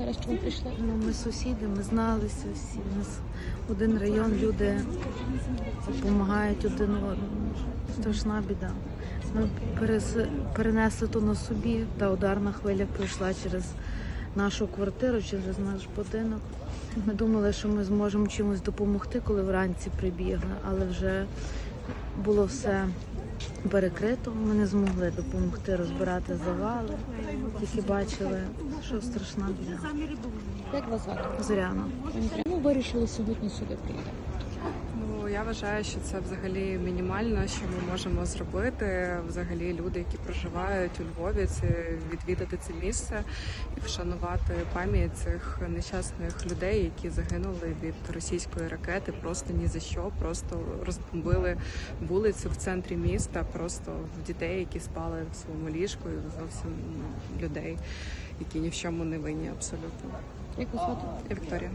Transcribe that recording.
Ще раз чому прийшли? Ну, ми сусіди, ми зналися всі. У нас один район, люди допомагають один одному. Страшна біда. Ми перес... перенесли то на собі, та ударна хвиля пройшла через нашу квартиру, через наш будинок. Ми думали, що ми зможемо чимось допомогти, коли вранці прибігли, але вже було все перекрито. Ми не змогли допомогти розбирати завали. Тільки бачили, що страшна біда. Як вас звати? Зоряна. Чому вирішили сьогодні сюди приїхати? Ну я вважаю, що це взагалі мінімально, що ми можемо зробити. Взагалі, люди, які проживають у Львові, це відвідати це місце і вшанувати пам'ять цих нещасних людей, які загинули від російської ракети. Просто ні за що, просто розбомбили вулицю в центрі міста, просто в дітей, які спали в своєму ліжку, і зовсім людей, які ні в чому не винні абсолютно. Як звати? Вікторія.